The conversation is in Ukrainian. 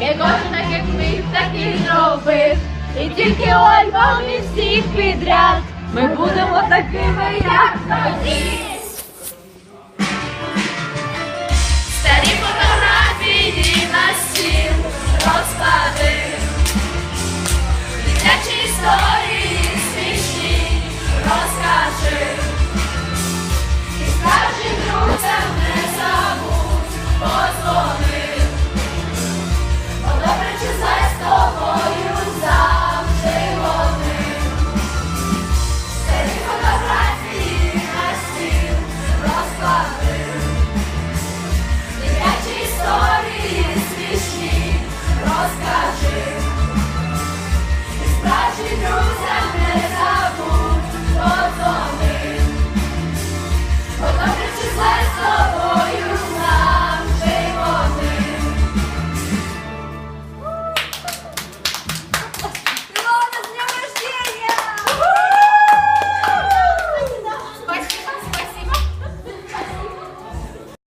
І кожен як ми, так і зробив. І тільки у альбомі всіх підряд. Ми будемо такими, як тоді. Maravilhoso.